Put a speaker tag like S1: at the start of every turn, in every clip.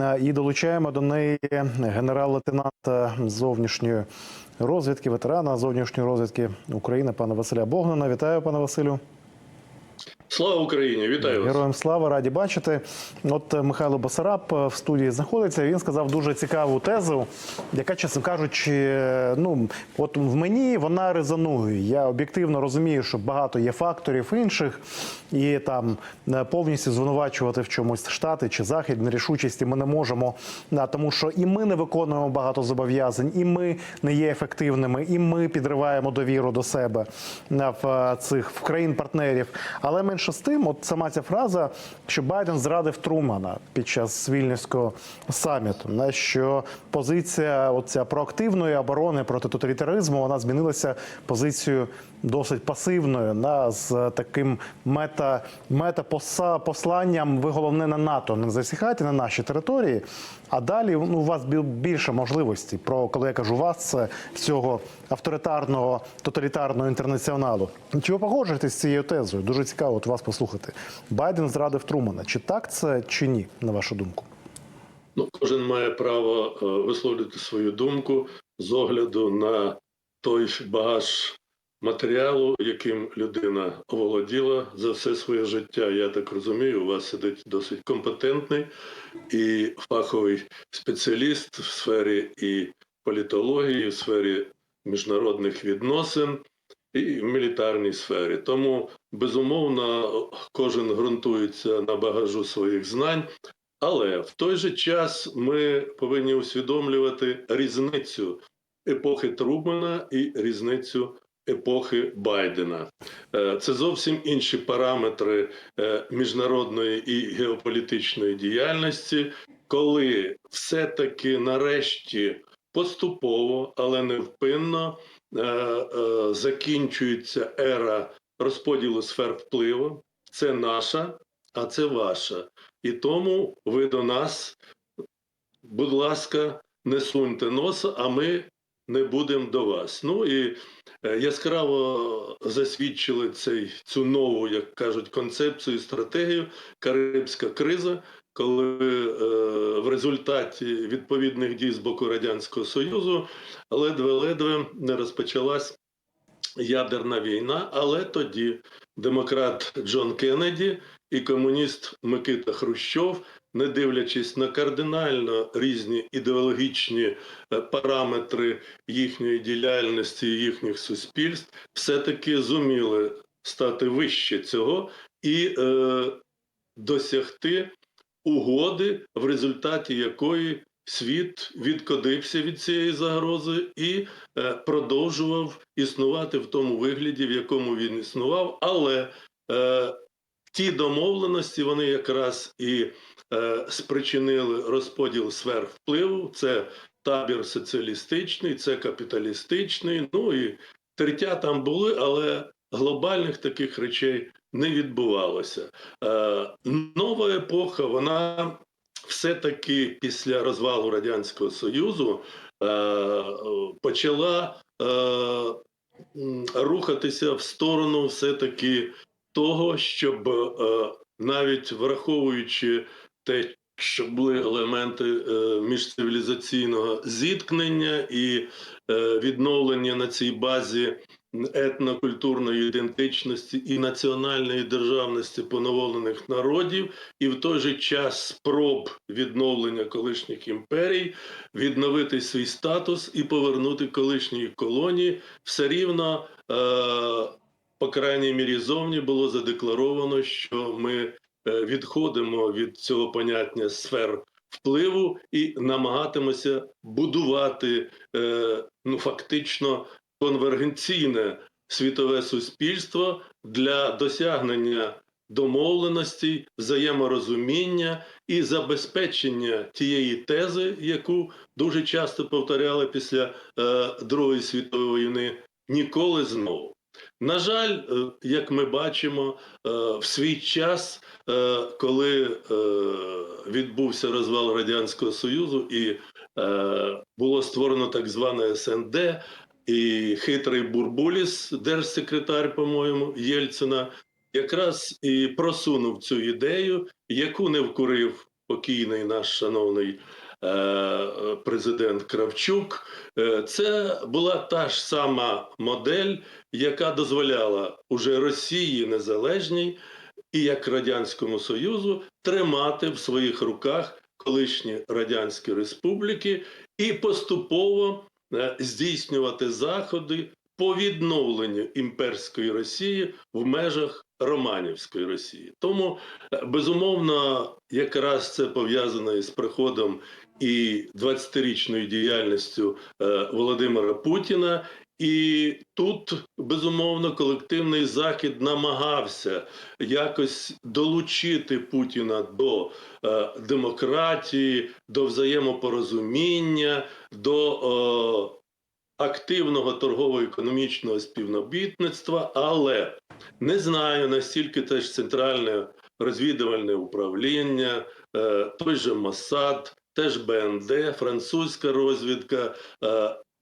S1: Е, І долучаємо до неї генерал-лейтенанта зовнішньої розвідки, ветерана зовнішньої розвідки України, пана Василя Богдана. Вітаю, пане Василю.
S2: Слава Україні! Вітаю вас!
S1: Героям слава, раді бачити. От е, Михайло Басараб е, в студії знаходиться. Він сказав дуже цікаву тезу, яка, чесно кажучи, ну от в мені вона резонує. Я об'єктивно розумію, що багато є факторів інших, і там е, повністю звинувачувати в чомусь штати чи захід нерішучості ми не можемо. Тому що і ми не виконуємо багато зобов'язань, і ми не є ефективними, і ми підриваємо довіру до себе да, в е, цих в країн-партнерів. Але менше з тим, от сама ця фраза, що Байден зрадив Трумана під час вільнівського саміту, на що позиція оця проактивної оборони проти тоталітаризму вона змінилася позицією досить пасивною, на з таким мета, мета посланням. Ви головне на НАТО не засіхайте на наші території. А далі ну, у вас більше можливостей. Про коли я кажу вас, це цього авторитарного тоталітарного інтернаціоналу. Чи ви погоджуєтесь з цією тезою? Дуже цікаво от вас послухати. Байден зрадив Трумана. Чи так це, чи ні, на вашу думку?
S2: Ну, кожен має право е, висловлювати свою думку з огляду на той багаж матеріалу, яким людина оволоділа за все своє життя. Я так розумію, у вас сидить досить компетентний і фаховий спеціаліст в сфері і політології, в сфері міжнародних відносин. І в мілітарній сфері. Тому, безумовно, кожен ґрунтується на багажу своїх знань, але в той же час ми повинні усвідомлювати різницю епохи Трумана і різницю епохи Байдена. Е, Це зовсім інші параметри е, міжнародної і геополітичної діяльності, коли все-таки нарешті поступово, але невпинно е, закінчується ера розподілу сфер впливу. Це наша, а це ваша. І тому ви до нас, будь ласка, не суньте носа, а ми не будемо до вас. Ну і е, яскраво засвідчили цей, цю нову, як кажуть, концепцію, стратегію Карибська криза, коли е, в результаті відповідних дій з боку Радянського Союзу ледве-ледве не розпочалась ядерна війна, але тоді демократ Джон Кеннеді і комуніст Микита Хрущов, не дивлячись на кардинально різні ідеологічні е, параметри їхньої діяльності, їхніх суспільств, все-таки зуміли стати вище цього і е, досягти угоди, в результаті якої світ відкодився від цієї загрози і е, продовжував існувати в тому вигляді, в якому він існував, але е, ті домовленості вони якраз і е, спричинили розподіл сфер впливу. Це табір соціалістичний, це капіталістичний. Ну і тертя там були, але глобальних таких речей не відбувалося. Е, нова епоха, вона все-таки після розвалу Радянського Союзу е, почала е, рухатися в сторону все-таки того, щоб е, навіть враховуючи те, що були елементи е, міжцивілізаційного зіткнення і е, відновлення на цій базі етнокультурної ідентичності і національної державності поновлених народів, і в той же час спроб відновлення колишніх імперій, відновити свій статус і повернути колишні колонії, все рівно, е, по крайній мірі, зовні було задекларовано, що ми е, відходимо від цього поняття сфер впливу і намагатимося будувати е, ну фактично конвергенційне світове суспільство для досягнення домовленостей, взаєморозуміння і забезпечення тієї тези, яку дуже часто повторяли після е, Другої світової війни, ніколи знову. На жаль, е, як ми бачимо, е, в свій час, е, коли відбувся розвал Радянського Союзу і було створено так зване СНД, і хитрий Бурбуліс, держсекретар, по-моєму, Єльцина, якраз і просунув цю ідею, яку не вкурив покійний наш шановний е, президент Кравчук. Е, Це була та ж сама модель, яка дозволяла уже Росії незалежній і як Радянському Союзу тримати в своїх руках колишні радянські республіки і поступово здійснювати заходи по відновленню імперської Росії в межах Романівської Росії. Тому е, безумовно, якраз це пов'язано із приходом і 20-річною діяльністю е, Володимира Путіна. І тут безумовно колективний захід намагався якось долучити Путіна до е, демократії, до взаємопорозуміння, до е, активного торгово-економічного співробітництва, але не знаю настільки теж центральне розвідувальне управління, е, той же Моссад, теж БНД, французька розвідка.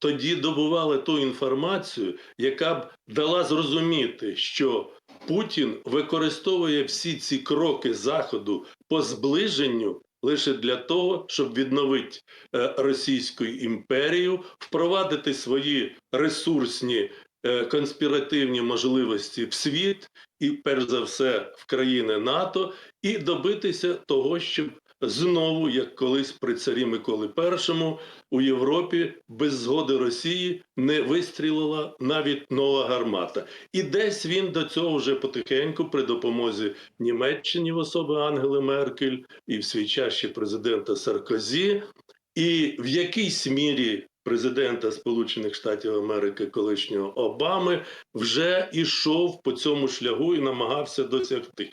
S2: Тоді добували ту інформацію, яка б дала зрозуміти, що Путін використовує всі ці кроки заходу по зближенню лише для того, щоб відновити е, Російську імперію, впровадити свої ресурсні е, конспіративні можливості в світ і, перш за все, в країни НАТО, і добитися того, щоб знову, як колись при царі Миколи І, у Європі без згоди Росії не вистрілила навіть нова гармата. І десь він до цього вже потихеньку при допомозі Німеччині в особи Ангели Меркель і в свій ще президента Саркозі, і в якійсь мірі президента Сполучених Штатів Америки колишнього Обами вже ішов по цьому шляху і намагався досягти.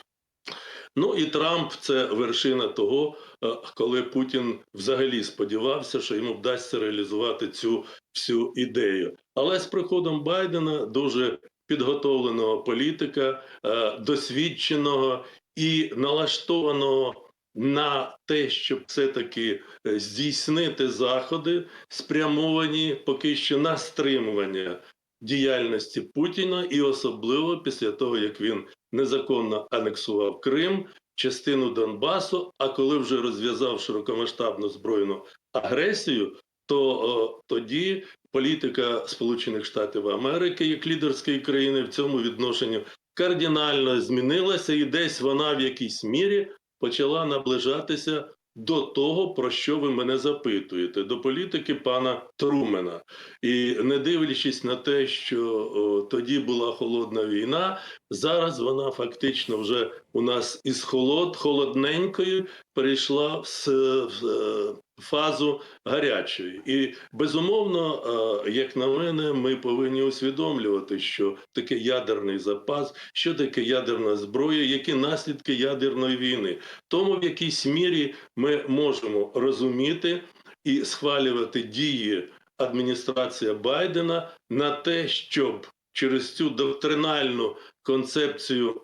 S2: Ну і Трамп це вершина того, е, коли Путін взагалі сподівався, що йому вдасться реалізувати цю всю ідею. Але з приходом Байдена дуже підготовленого політика, е, досвідченого і налаштованого на те, щоб все-таки е, здійснити заходи, спрямовані поки що на стримування діяльності Путіна, і особливо після того, як він незаконно анексував Крим, частину Донбасу. А коли вже розв'язав широкомасштабну збройну агресію, то о, тоді політика Сполучених Штатів Америки як лідерської країни в цьому відношенні кардинально змінилася, і десь вона в якійсь мірі почала наближатися до того, про що ви мене запитуєте, до політики пана Трумена. І не дивлячись на те, що о, тоді була холодна війна, зараз вона фактично вже у нас із холод, холодненькою перейшла в, е, фазу гарячої. І безумовно, е, як на мене, ми повинні усвідомлювати, що таке ядерний запас, що таке ядерна зброя, які наслідки ядерної війни. Тому в якійсь мірі ми можемо розуміти і схвалювати дії адміністрації Байдена на те, щоб через цю доктринальну концепцію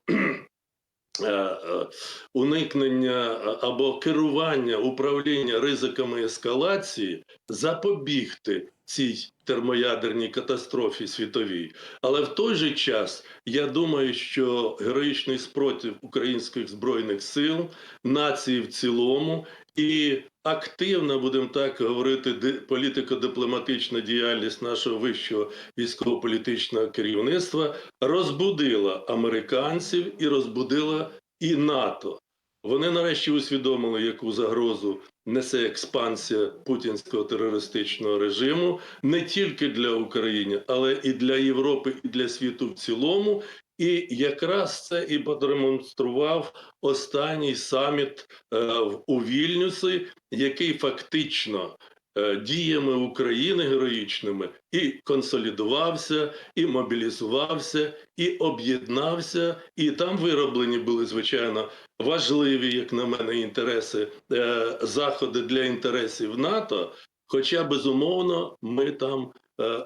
S2: уникнення е, або керування управління ризиками ескалації запобігти цій термоядерній катастрофі світовій. Але в той же час я думаю, що героїчний спротив українських збройних сил, нації в цілому і активна, будемо так говорити, політико-дипломатична діяльність нашого вищого військово-політичного керівництва розбудила американців і розбудила і НАТО. Вони нарешті усвідомили, яку загрозу несе експансія путінського терористичного режиму не тільки для України, але і для Європи, і для світу в цілому. І якраз це і продемонстрував останній саміт е, у Вільнюсі, який фактично е, діями України героїчними і консолідувався, і мобілізувався, і об'єднався. І там вироблені були звичайно важливі, як на мене, інтереси е, заходи для інтересів НАТО. Хоча безумовно ми там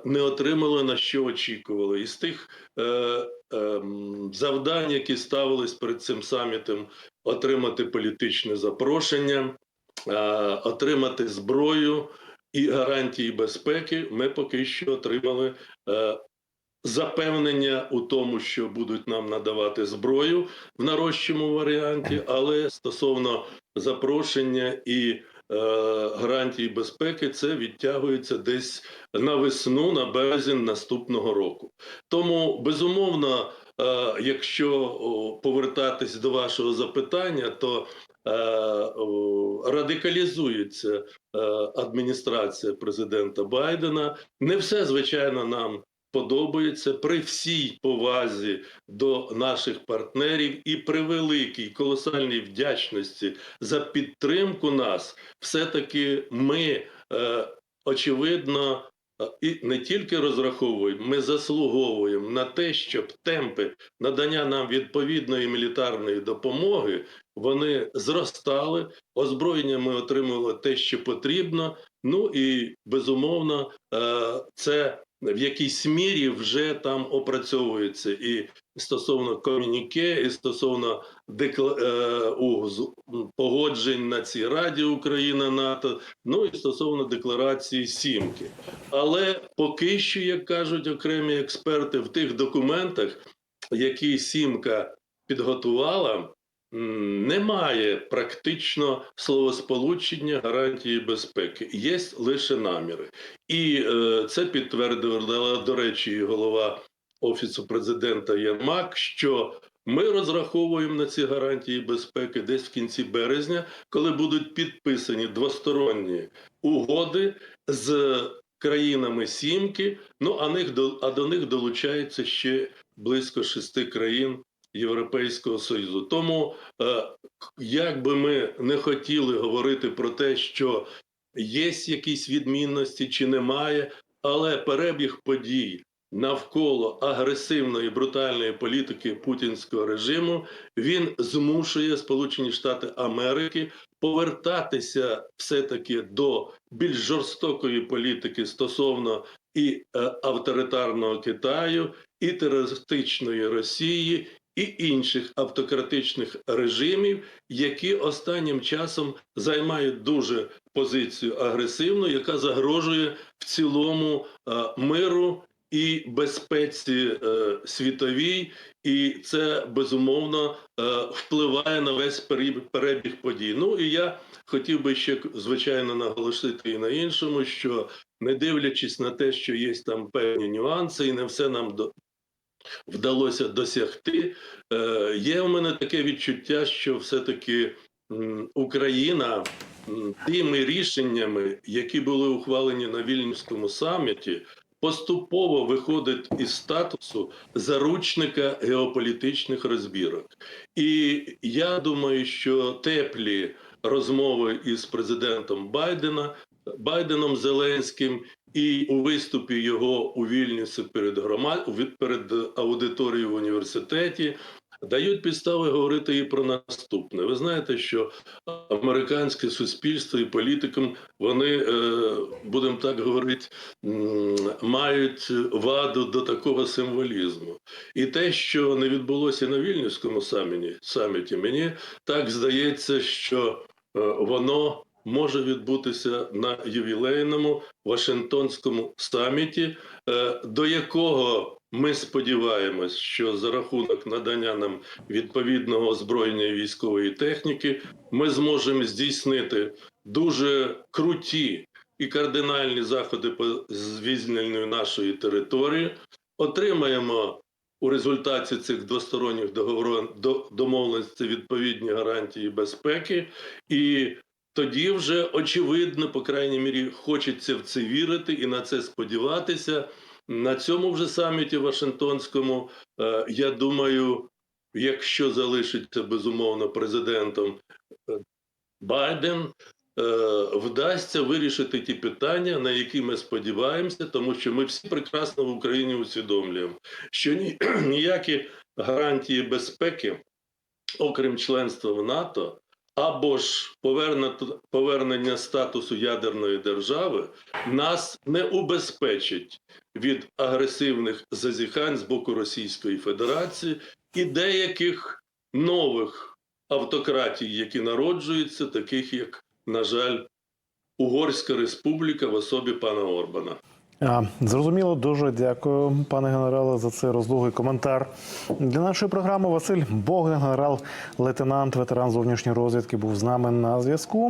S2: не отримали на що очікували. Із тих е, ем, завдань, які ставились перед цим самітом, отримати політичне запрошення, е, отримати зброю і гарантії безпеки, ми поки що отримали е, запевнення у тому, що будуть нам надавати зброю в нарощому варіанті, але стосовно запрошення і е, гарантій безпеки, це відтягується десь на весну, на березень наступного року. Тому безумовно, е, якщо повертатись до вашого запитання, то е, радикалізується е, адміністрація президента Байдена. Не все звичайно нам подобається при всій повазі до наших партнерів і при великій колосальній вдячності за підтримку нас, все-таки ми е, очевидно. е, І не тільки розраховуємо, ми заслуговуємо на те, щоб темпи надання нам відповідної мілітарної допомоги вони зростали. Озброєння ми отримували те, що потрібно. Ну і безумовно, е, це в якійсь мірі вже там опрацьовується і стосовно комюніке, і стосовно декла... е, погоджень на цій Раді Україна НАТО, ну і стосовно декларації Сімки. Але поки що, як кажуть окремі експерти, в тих документах, які Сімка підготувала, немає практично словосполучення гарантії безпеки, є лише наміри. І е, це підтвердила, до речі, голова Офісу президента Єрмак, що ми розраховуємо на ці гарантії безпеки десь в кінці березня, коли будуть підписані двосторонні угоди з країнами Сімки. Ну а них а до них долучається ще близько шести країн Європейського Союзу. Тому е, як би ми не хотіли говорити про те, що є якісь відмінності чи немає, але перебіг подій навколо агресивної брутальної політики путінського режиму він змушує Сполучені Штати Америки повертатися все таки до більш жорстокої політики стосовно і е, авторитарного Китаю, і терористичної Росії. І інших автократичних режимів, які останнім часом займають дуже позицію агресивну, яка загрожує в цілому е, миру і безпеці е, світовій, і це безумовно е, впливає на весь перебіг, подій. Ну і я хотів би ще звичайно наголосити і на іншому, що не дивлячись на те, що є там певні нюанси, і не все нам до. Вдалося досягти. Е, є у мене таке відчуття, що все-таки Україна тими рішеннями, які були ухвалені на Вільнюському саміті, поступово виходить із статусу заручника геополітичних розбірок. І я думаю, що теплі розмови із президентом Байдена, Байденом Зеленським і у виступі його у Вільнюсі перед громад перед аудиторією в університеті дають підстави говорити і про наступне. Ви знаєте, що американське суспільство і політикам вони е, будемо так говорити, мають ваду до такого символізму. І те, що не відбулося на Вільнюському саміті, мені так здається, що е, воно може відбутися на ювілейному Вашингтонському саміті, е, до якого ми сподіваємось, що за рахунок надання нам відповідного озброєння і військової техніки ми зможемо здійснити дуже круті і кардинальні заходи по звільненню нашої території, отримаємо у результаті цих двосторонніх договорів до домовленостей відповідні гарантії безпеки, і тоді вже очевидно, по крайній мірі, хочеться в це вірити і на це сподіватися. На цьому вже саміті Вашингтонському, е, я думаю, якщо залишиться безумовно президентом е, Байден, е, вдасться вирішити ті питання, на які ми сподіваємося, тому що ми всі прекрасно в Україні усвідомлюємо, що ні, ніякі гарантії безпеки, окрім членства в НАТО, або ж повернення, статусу ядерної держави, нас не убезпечить від агресивних зазіхань з боку Російської Федерації і деяких нових автократій, які народжуються, таких як, на жаль, Угорська Республіка в особі пана Орбана.
S1: Зрозуміло, дуже дякую, пане генерале, за цей розлогий коментар. Для нашої програми Василь Богдан, генерал-лейтенант, ветеран зовнішньої розвідки, був з нами на зв'язку.